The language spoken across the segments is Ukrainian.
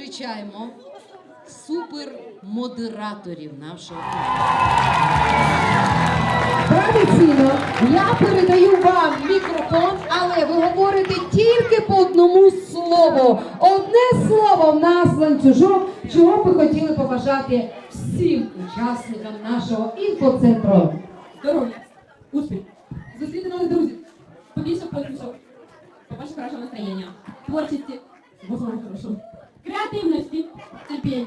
зустрічаємо супермодераторів нашого. Традиційно я передаю вам мікрофон, але ви говорите тільки по одному слову. Одне слово в нас ланцюжок, чого ви хотіли побажати всім учасникам нашого інфоцентру. Здоров'я, успіх, зустріти нових друзів, побільше посмішок, побольше хорошого настроєння, творчості, Боже, хорошо, креативності, терпіння,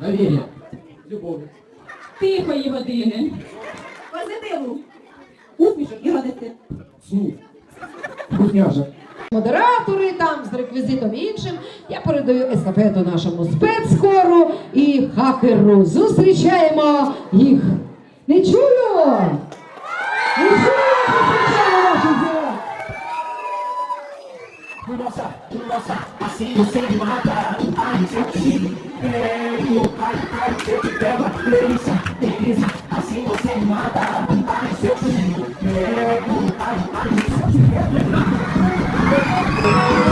Доверие. Любовь. тихої години, позитиву, усмішок і радості. Слух. Вкусняшек. Модератори там з реквізитом іншим. Я передаю естафету нашому спецхору і хакеру. Зустрічаємо їх. Не чую! Assim você me mata. Ai, eu te pego, ai, ai, eu te pego, delícia, delícia, assim você me mata. Ai, eu te pego, ai, ai, eu te pego.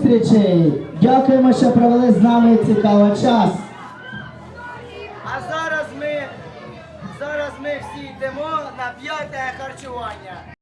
зустрічей! Дякуємо, що провели з нами цікавий час. А зараз ми, зараз ми всі йдемо на п'яте харчування.